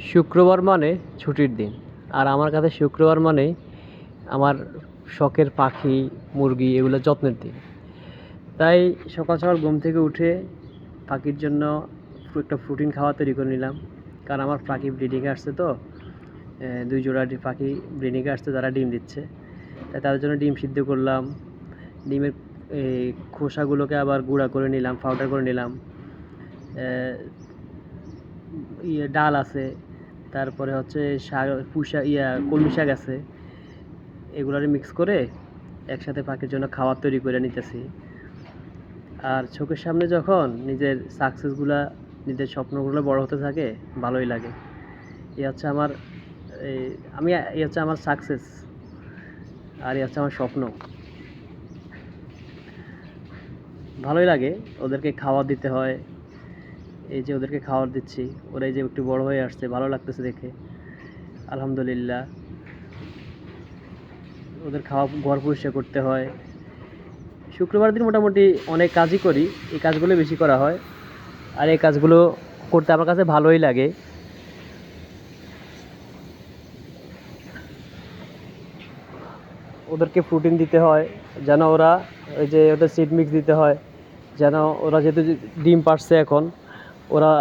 শুক্রবার মানে ছুটির দিন। আর আমার কাছে শুক্রবার মানে আমার শখের পাখি, মুরগি এগুলো যত্নের দিন। তাই সকাল সকাল ঘুম থেকে উঠে পাখির জন্য একটা প্রোটিন খাওয়া তৈরি করে নিলাম। কারণ আমার পাখি ব্রিডিংয়ে আসছে তো। দুই জোড়া পাখি ব্রিডিংয়ে আসছে, তারা ডিম দিচ্ছে। তাই তাদের জন্য ডিম সিদ্ধ করলাম। ডিমের খোসাগুলোকে আবার গুঁড়া করে নিলাম পাউডার করে নিলাম। ইয়ে ডাল আছে, তারপরে হচ্ছে শাক পুঁশা ইয়া, কলমি শাক আছে, এগুলারে মিক্স করে একসাথে পাখির জন্য খাবার তৈরি করে নিতেছি। আর চোখের সামনে যখন নিজের সাকসেসগুলা নিজের স্বপ্নগুলো বড় হতে থাকে, ভালোই লাগে। এই হচ্ছে আমার আমি এই হচ্ছে আমার সাকসেস আর এই হচ্ছে আমার স্বপ্ন। ভালোই লাগে, ওদেরকে খাবার দিতে হয় এই যে ওদেরকে খাবার দিচ্ছি। ওরা এই যে একটু বড় হয়ে আসছে, ভালো লাগতেছে দেখে। আলহামদুলিল্লাহ। ওদের খাওয়া, ঘর পরিষ্কার করতে হয়। শুক্রবার দিন মোটামুটি অনেক কাজই করি। এই কাজগুলো বেশি করা হয়। আর এই কাজগুলো করতে আমার কাছে ভালোই লাগে। ওদেরকে প্রোটিন দিতে হয়, যেন ওরা ওই যে ওদের সিড মিক্স দিতে হয়, যেন ওরা যেহেতু ডিম পারছে এখন ওরা